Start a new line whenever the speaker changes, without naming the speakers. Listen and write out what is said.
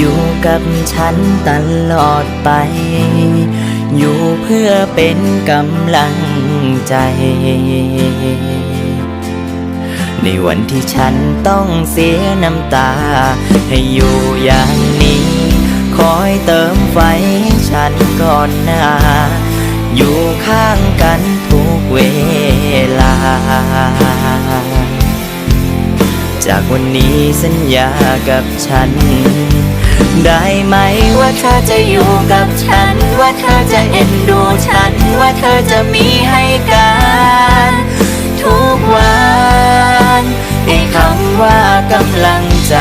ยู่กับฉันตลอดไป อยู่เพื่อเป็นกำลังใจ ในวันที่ฉันต้องเสียน้ำตา ให้อยู่อย่างนี้ คอยเติมไฟให้ฉันก่อนหน้า อยู่ข้างกันทุกเวลาจากวันนี้สัญญากับฉัน ได้ไหมว่าเธอจะอยู่กับฉัน ว่าเธอจะเอ็นดูฉัน ว่าเธอจะมีให้กัน ทุกวันไอ้คำว่ากำลังใจ